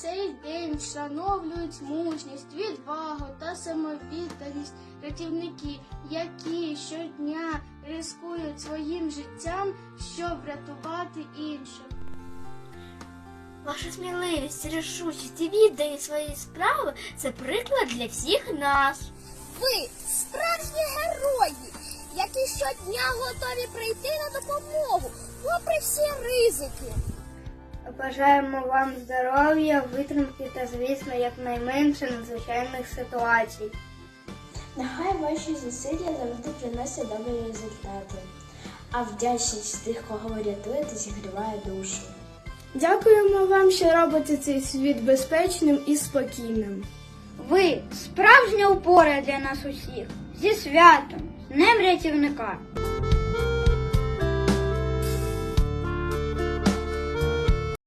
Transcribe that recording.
цей день вшановлюють мужність, відвагу та самовідданість рятівники, які щодня ризикують своїм життям, щоб врятувати інших. Ваша сміливість, рішучість і відданість своєї справи це приклад для всіх нас. Ви справжні герої, які щодня готові прийти на допомогу, попри всі ризики. Бажаємо вам здоров'я, витримки та, звісно, якнайменше надзвичайних ситуацій. Нехай ваші зусилля завжди приносять добрі результати, а вдячність тих, кого ви рятуєте, зігріває душу. Дякуємо вам, що робите цей світ безпечним і спокійним. Ви справжня опора для нас усіх. Зі святом, з Днем рятівника.